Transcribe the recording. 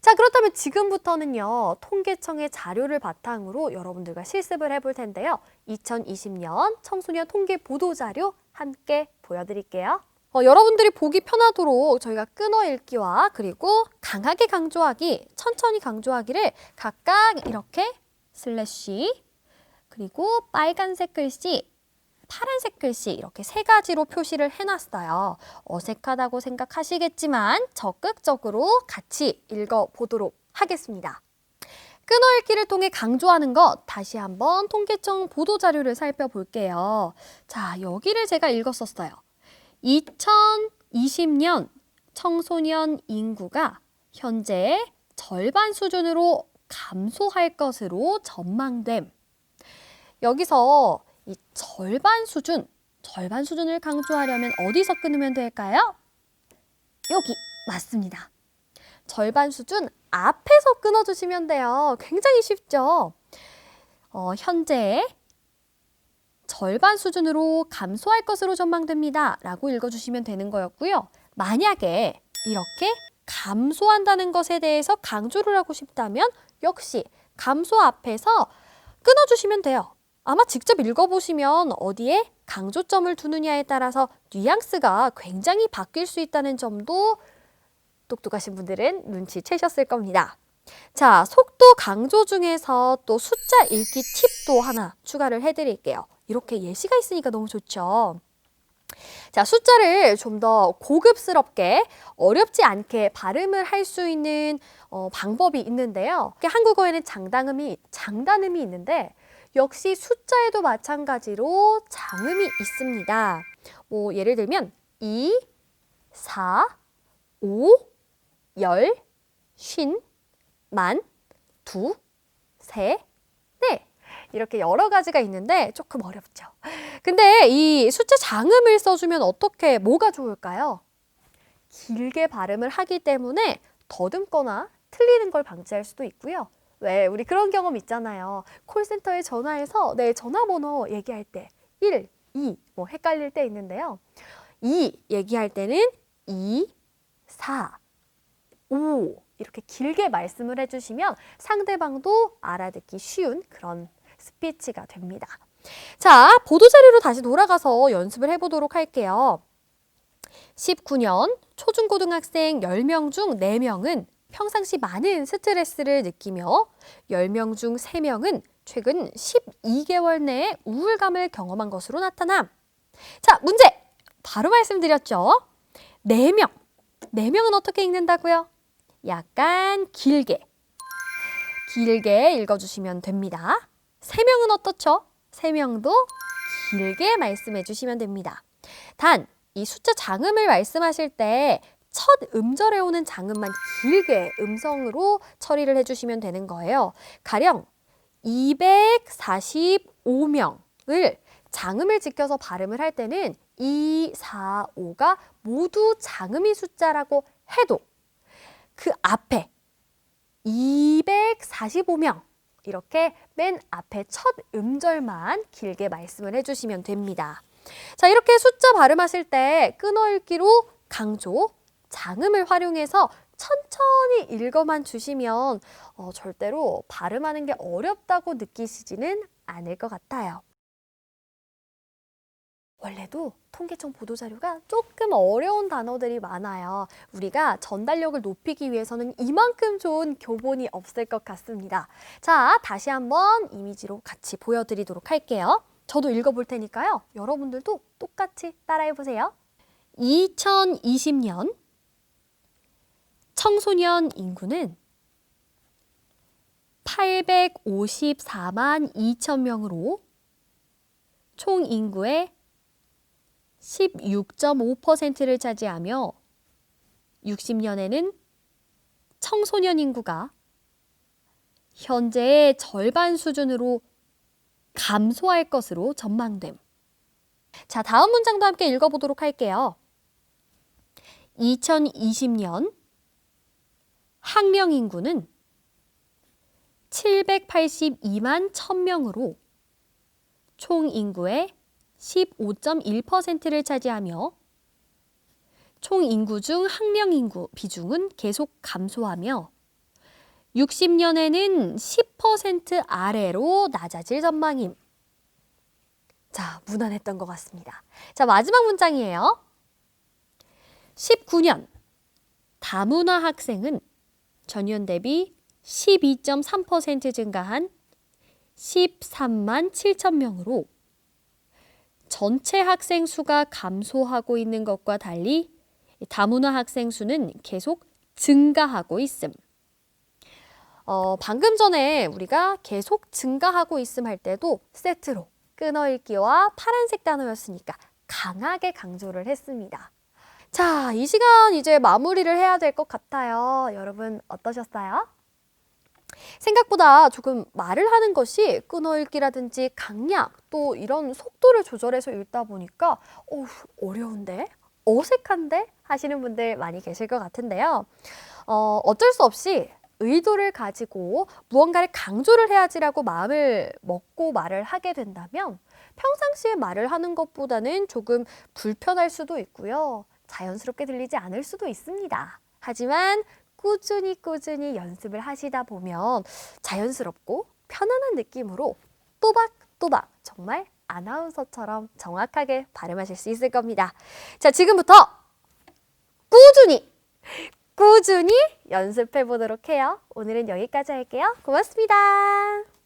자, 그렇다면 지금부터는요, 통계청의 자료를 바탕으로 여러분들과 실습을 해볼 텐데요. 2020년 청소년 통계 보도 자료 함께 보여드릴게요. 어, 여러분들이 보기 편하도록 저희가 끊어 읽기와 그리고 강하게 강조하기, 천천히 강조하기를 각각 이렇게 슬래시, 그리고 빨간색 글씨, 파란색 글씨 이렇게 세 가지로 표시를 해놨어요. 어색하다고 생각하시겠지만 적극적으로 같이 읽어보도록 하겠습니다. 끊어 읽기를 통해 강조하는 것 다시 한번 통계청 보도 자료를 살펴볼게요. 자, 여기를 제가 읽었었어요. 2020년 청소년 인구가 현재 절반 수준으로 감소할 것으로 전망됨. 여기서 이 절반 수준, 절반 수준을 강조하려면 어디서 끊으면 될까요? 여기 맞습니다. 절반 수준 앞에서 끊어주시면 돼요. 굉장히 쉽죠? 어, 현재 절반 수준으로 감소할 것으로 전망됩니다. 라고 읽어주시면 되는 거였고요. 만약에 이렇게 감소한다는 것에 대해서 강조를 하고 싶다면 역시 감소 앞에서 끊어주시면 돼요. 아마 직접 읽어보시면 어디에 강조점을 두느냐에 따라서 뉘앙스가 굉장히 바뀔 수 있다는 점도 똑똑하신 분들은 눈치채셨을 겁니다. 자, 속도 강조 중에서 또 숫자 읽기 팁도 하나 추가를 해드릴게요. 이렇게 예시가 있으니까 너무 좋죠. 자, 숫자를 좀 더 고급스럽게 어렵지 않게 발음을 할 수 있는 어, 방법이 있는데요. 한국어에는 장단음이 장단음이 있는데 역시 숫자에도 마찬가지로 장음이 있습니다. 뭐 예를 들면 2, 4, 5, 열, 쉰, 만, 두, 세, 네. 이렇게 여러 가지가 있는데 조금 어렵죠. 근데 이 숫자 장음을 써주면 어떻게, 뭐가 좋을까요? 길게 발음을 하기 때문에 더듬거나 틀리는 걸 방지할 수도 있고요. 왜 우리 그런 경험 있잖아요. 콜센터에 전화해서 내 전화번호 얘기할 때 1, 2, 뭐 헷갈릴 때 있는데요. 2 얘기할 때는 2, 4, 5 이렇게 길게 말씀을 해주시면 상대방도 알아듣기 쉬운 그런 스피치가 됩니다. 자, 보도자료로 다시 돌아가서 연습을 해보도록 할게요. 19년 초중고등학생 10명 중 4명은 평상시 많은 스트레스를 느끼며 10명 중 3명은 최근 12개월 내에 우울감을 경험한 것으로 나타남. 자, 문제! 바로 말씀드렸죠? 4명. 4명은 어떻게 읽는다고요? 약간 길게. 길게 읽어주시면 됩니다. 3명은 어떻죠? 3명도 길게 말씀해 주시면 됩니다. 단, 이 숫자 장음을 말씀하실 때 첫 음절에 오는 장음만 길게 음성으로 처리를 해주시면 되는 거예요. 가령 245명을 장음을 지켜서 발음을 할 때는 2, 4, 5가 모두 장음이 숫자라고 해도 그 앞에 245명 이렇게 맨 앞에 첫 음절만 길게 말씀을 해주시면 됩니다. 자, 이렇게 숫자 발음하실 때 끊어 읽기로 강조, 장음을 활용해서 천천히 읽어만 주시면 어, 절대로 발음하는 게 어렵다고 느끼시지는 않을 것 같아요. 원래도 통계청 보도자료가 조금 어려운 단어들이 많아요. 우리가 전달력을 높이기 위해서는 이만큼 좋은 교본이 없을 것 같습니다. 자, 다시 한번 이미지로 같이 보여드리도록 할게요. 저도 읽어볼 테니까요. 여러분들도 똑같이 따라해보세요. 2020년 청소년 인구는 854만 2천 명으로 총 인구의 16.5%를 차지하며 60년에는 청소년 인구가 현재의 절반 수준으로 감소할 것으로 전망됨. 자, 다음 문장도 함께 읽어보도록 할게요. 2020년 학령 인구는 782만 1000명으로 총 인구의 15.1%를 차지하며 총 인구 중 학령 인구 비중은 계속 감소하며 60년에는 10% 아래로 낮아질 전망임. 자, 무난했던 것 같습니다. 자, 마지막 문장이에요. 19년 다문화 학생은 전년 대비 12.3% 증가한 13만 7천 명으로 전체 학생 수가 감소하고 있는 것과 달리 다문화 학생 수는 계속 증가하고 있음. 어, 방금 전에 우리가 계속 증가하고 있음 할 때도 세트로 끊어읽기와 파란색 단어였으니까 강하게 강조를 했습니다. 자, 이 시간 이제 마무리를 해야 될 것 같아요. 여러분 어떠셨어요? 생각보다 조금 말을 하는 것이 끊어읽기라든지 강약 또 이런 속도를 조절해서 읽다 보니까 어우, 어려운데? 어색한데? 하시는 분들 많이 계실 것 같은데요. 어, 어쩔 수 없이 의도를 가지고 무언가를 강조를 해야지라고 마음을 먹고 말을 하게 된다면 평상시에 말을 하는 것보다는 조금 불편할 수도 있고요. 자연스럽게 들리지 않을 수도 있습니다. 하지만 꾸준히 꾸준히 연습을 하시다 보면 자연스럽고 편안한 느낌으로 또박또박 정말 아나운서처럼 정확하게 발음하실 수 있을 겁니다. 자, 지금부터 꾸준히 꾸준히 연습해 보도록 해요. 오늘은 여기까지 할게요. 고맙습니다.